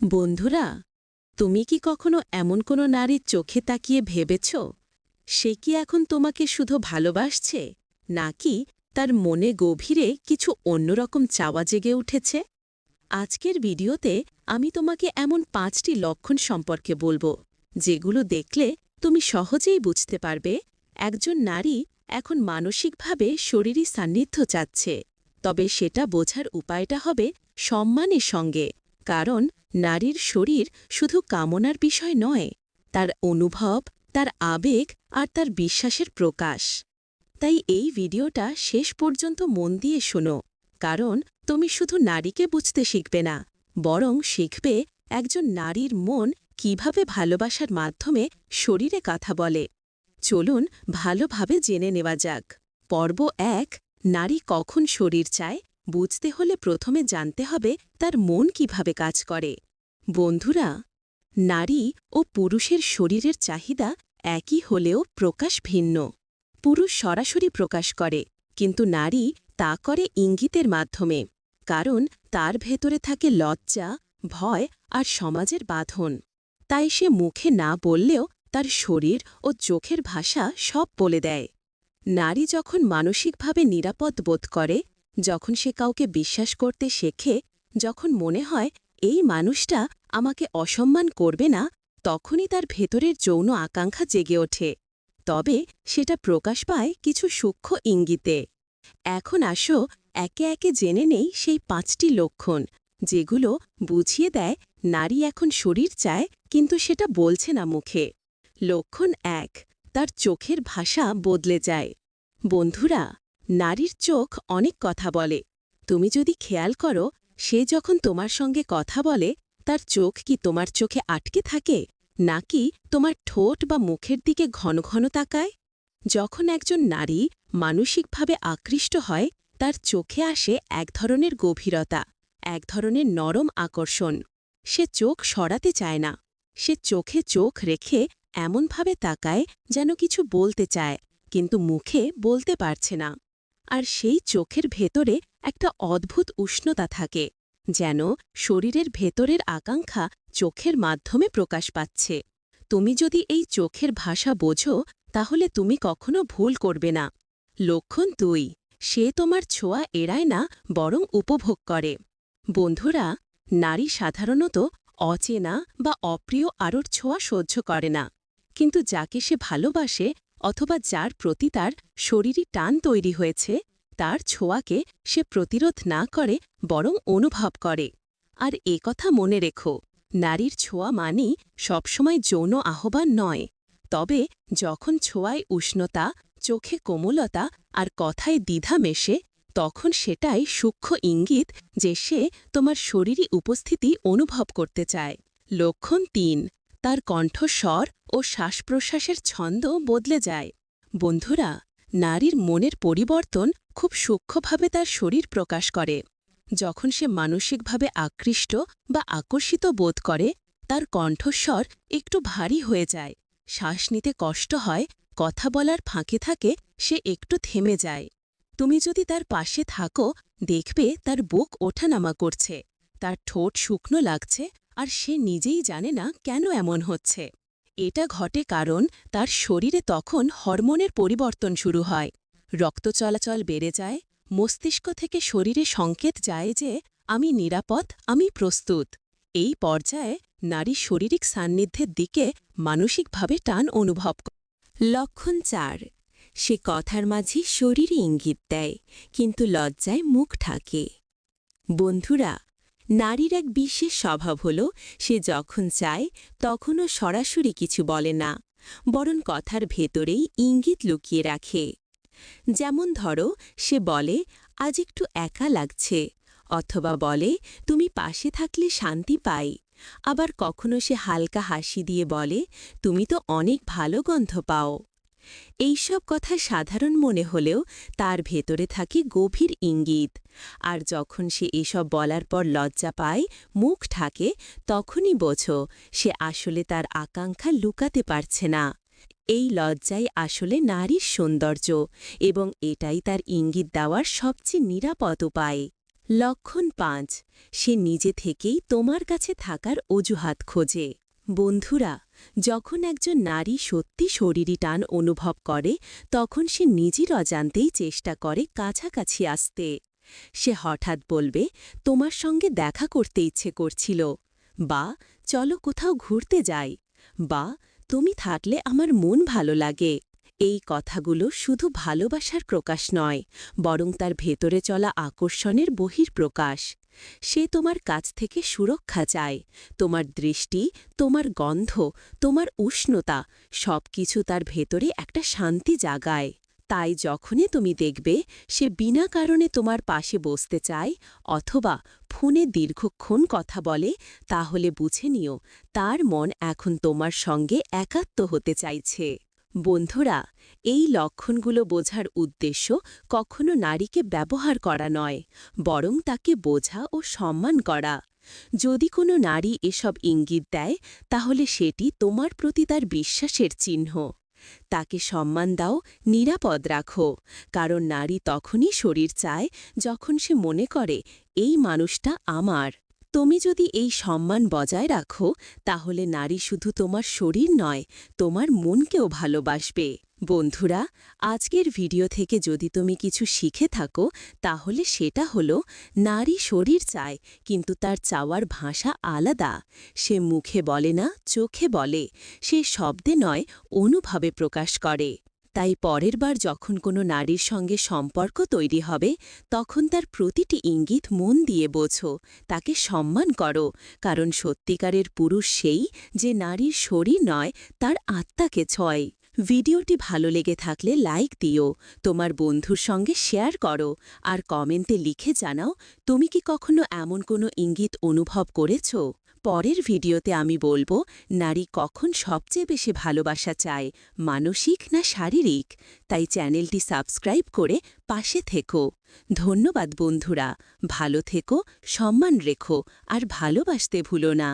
বন্ধুরা, তুমি কি কখনো এমন কোনো নারীর চোখে তাকিয়ে ভেবেছ? সে কি এখন তোমাকে শুধু ভালোবাসছে, নাকি তার মনে গভীরে কিছু অন্যরকম চাওয়া জেগে উঠেছে? আজকের ভিডিওতে আমি তোমাকে এমন পাঁচটি লক্ষণ সম্পর্কে বলব, যেগুলো দেখলে তুমি সহজেই বুঝতে পারবে, একজন নারী এখন মানসিকভাবে শরীরী সান্নিধ্য চাচ্ছে, তবে সেটা বোঝার উপায়টা হবে সম্মানের সঙ্গে। কারণ নারীর শরীর শুধু কামনার বিষয় নয়, তার অনুভব, তার আবেগ আর তার বিশ্বাসের প্রকাশ। তাই এই ভিডিওটা শেষ পর্যন্ত মন দিয়ে শোনো, কারণ তুমি শুধু নারীকে বুঝতে শিখবে না, বরং শিখবে একজন নারীর মন কীভাবে ভালোবাসার মাধ্যমে শরীরে কথা বলে। চলুন ভালোভাবে জেনে নেওয়া যাক। পর্ব এক, নারী কখন শরীর চায়? বুঝতে হলে প্রথমে জানতে হবে তার মন কীভাবে কাজ করে। বন্ধুরা, নারী ও পুরুষের শরীরের চাহিদা একই হলেও প্রকাশ ভিন্ন। পুরুষ সরাসরি প্রকাশ করে, কিন্তু নারী তা করে ইঙ্গিতের মাধ্যমে, কারণ তার ভেতরে থাকে লজ্জা, ভয় আর সমাজের বাঁধন। তাই সে মুখে না বললেও তার শরীর ও চোখের ভাষা সব বলে দেয়। নারী যখন মানসিকভাবে নিরাপদ বোধ করে যখন সে কাউকে বিশ্বাস করতে শেখে, যখন মনে হয়, এই মানুষটা আমাকে অসম্মান করবে না, তখনই তার ভেতরের যৌন আকাঙ্ক্ষা জেগে ওঠে। তবে সেটা প্রকাশ পায় কিছু সূক্ষ্ম ইঙ্গিতে। এখন আসো, একে একে জেনে নেই সেই পাঁচটি লক্ষণ, যেগুলো বুঝিয়ে দেয় নারী এখন শরীর চায়, কিন্তু সেটা বলছে না মুখে। লক্ষণ এক, তার চোখের ভাষা বদলে যায়। বন্ধুরা নারীর চোখ অনেক কথা বলে। তুমি যদি খেয়াল করো, সে যখন তোমার সঙ্গে কথা বলে, তার চোখ কি তোমার চোখে আটকে থাকে, নাকি তোমার ঠোঁট বা মুখের দিকে ঘন ঘন তাকায়? যখন একজন নারী মানসিকভাবে আকৃষ্ট হয়, তার চোখে আসে এক ধরনের গভীরতা, এক ধরনের নরম আকর্ষণ। সে চোখ সরাতে চায় না। সে চোখে চোখ রেখে এমনভাবে তাকায় যেন কিছু বলতে চায়, কিন্তু মুখে বলতে পারছে না। আর সেই চোখের ভেতরে একটা অদ্ভুত উষ্ণতা থাকে, যেন শরীরের ভেতরের আকাঙ্ক্ষা চোখের মাধ্যমে প্রকাশ পাচ্ছে। তুমি যদি এই চোখের ভাষা বোঝো, তাহলে তুমি কখনো ভুল করবে না। লক্ষণ তুই সে তোমার ছোঁয়া এড়ায় না, বরং উপভোগ করে। বন্ধুরা, নারী সাধারণত অচেনা বা অপ্রিয় আরোর ছোঁয়া সহ্য করে না, কিন্তু যাকে সে ভালোবাসে অথবা যার প্রতি তার শরীরী টান তৈরি হয়েছে, তার ছোঁয়াকে সে প্রতিরোধ না করে, বরং অনুভব করে। আর এ কথা মনে রেখো, নারীর ছোঁয়া মানেই সবসময় যৌন আহ্বান নয়। তবে যখন ছোঁয়ায় উষ্ণতা, চোখে কোমলতা আর কথায় দ্বিধা মেশে, তখন সেটাই সূক্ষ্ম ইঙ্গিত যে সে তোমার শরীরী উপস্থিতি অনুভব করতে চায়। লক্ষণ তিন তার কণ্ঠস্বর ও শ্বাসপ্রশ্বাসের ছন্দ বদলে যায়। বন্ধুরা, নারীর মনের পরিবর্তন খুব সূক্ষ্মভাবে তার শরীর প্রকাশ করে। যখন সে মানসিকভাবে আকৃষ্ট বা আকর্ষিত বোধ করে, তার কণ্ঠস্বর একটু ভারী হয়ে যায়। শ্বাস নিতে কষ্ট হয়, কথা বলার ফাঁকে থাকে, সে একটু থেমে যায়। তুমি যদি তার পাশে থাকো, দেখবে তার বুক ওঠানামা করছে, তার ঠোঁট শুকনো লাগছে আর সে নিজেই জানে না কেন এমন হচ্ছে। এটা ঘটে কারণ তার শরীরে তখন হরমোনের পরিবর্তন শুরু হয়। রক্ত চলাচল বেড়ে যায়, মস্তিষ্ক থেকে শরীরে সংকেত যায় যে, আমি নিরাপদ, আমি প্রস্তুত। এই পর্যায়ে নারী শারীরিক সান্নিধ্যের দিকে মানসিকভাবে টান অনুভব লক্ষণ চার। সে কথার মাঝে শরীরে ইঙ্গিত দেয়, কিন্তু লজ্জায় মুখ ঢাকে। বন্ধুরা নারীর এক বিশেষ স্বভাব হল, সে যখন চায়, তখনও সরাসরি কিছু বলে না, বরং কথার ভেতরেই ইঙ্গিত লুকিয়ে রাখে। যেমন ধরো, সে বলে, আজ একটু একা লাগছে। অথবা বলে, তুমি পাশে থাকলে শান্তি পাই। আবার কখনো সে হালকা হাসি দিয়ে বলে, তুমি তো অনেক ভালো গন্ধ পাও। এইসব কথা সাধারণ মনে হলেও তার ভেতরে থাকে গভীর ইঙ্গিত। আর যখন সে এসব বলার পর লজ্জা পায়, মুখ ঠাকে তখনই বোঝো সে আসলে তার আকাঙ্ক্ষা লুকাতে পারছে না। এই লজ্জাই আসলে নারীর সৌন্দর্য এবং এটাই তার ইঙ্গিত দেওয়ার সবচেয়ে নিরাপদ উপায়। লক্ষণ পাঁচ, সে নিজে থেকেই তোমার কাছে থাকার অজুহাত খোঁজে। বন্ধুরা যখন একজন নারী সত্যি শরীরী টান অনুভব করে, তখন সে নিজের অজান্তেই চেষ্টা করে কাছাকাছি আসতে। সে হঠাৎ বলবে, তোমার সঙ্গে দেখা করতে ইচ্ছে করছিল। বা, চলো কোথাও ঘুরতে যাই। বা, তুমি থাকলে আমার মন ভালো লাগে। এই কথাগুলো শুধু ভালোবাসার প্রকাশ নয়, বরং তার ভেতরে চলা আকর্ষণের বহির্প্রকাশ সে তোমার কাছ থেকে সুরক্ষা চায়। তোমার দৃষ্টি, তোমার গন্ধ, তোমার উষ্ণতা, সবকিছু তার ভেতরে একটা শান্তি জাগায়। তাই যখনই তুমি দেখবে, সে বিনা কারণে তোমার পাশে বসতে চায় অথবা ফোনে দীর্ঘক্ষণ কথা বলে, তাহলে বুঝে নিও, তার মন এখন তোমার সঙ্গে একাত্ম হতে চাইছে। বন্ধুরা, এই লক্ষণগুলো বোঝার উদ্দেশ্য কখনো নারীকে ব্যবহার করা নয়, বরং তাকে বোঝা ও সম্মান করা। যদি কোনো নারী এসব ইঙ্গিত দেয়, তাহলে সেটি তোমার প্রতি তার বিশ্বাসের চিহ্ন। তাকে সম্মান দাও, নিরাপদ রাখো, কারণ নারী তখনই শরীর চায় যখন সে মনে করে, এই মানুষটা আমার। তুমি যদি এই সম্মান বজায় রাখো, তাহলে নারী শুধু তোমার শরীর নয়, তোমার মনকেও ভালোবাসবে। বন্ধুরা, আজকের ভিডিও থেকে যদি তুমি কিছু শিখে থাকো, তাহলে সেটা হলো, নারী শরীর চায়, কিন্তু তার চাওয়ার ভাষা আলাদা। সে মুখে বলে না, চোখে বলে। সে শব্দে নয়, অনুভবে প্রকাশ করে। তাই পরের বার যখন কোনো নারীর সঙ্গে সম্পর্ক তৈরি হবে, তখন তার প্রতিটি ইঙ্গিত মন দিয়ে বোঝো, তাকে সম্মান করো, কারণ সত্যিকারের পুরুষ সেই যে নারীর শরীর নয়, তার আত্মাকে ছয়। ভিডিওটি ভালো লেগে থাকলে লাইক দিও, তোমার বন্ধুর সঙ্গে শেয়ার করো, আর কমেন্টে লিখে জানাও, তুমি কি কখনো এমন কোনো ইঙ্গিত অনুভব করেছ? পরের ভিডিওতে আমি বলব, নারী কখন সবচেয়ে বেশি ভালোবাসা চায়, মানসিক না শারীরিক? তাই চ্যানেলটি সাবস্ক্রাইব করে পাশে থেকো। ধন্যবাদ বন্ধুরা, ভালো থেকো, সম্মান রেখো, আর ভালোবাসতে ভুলো না।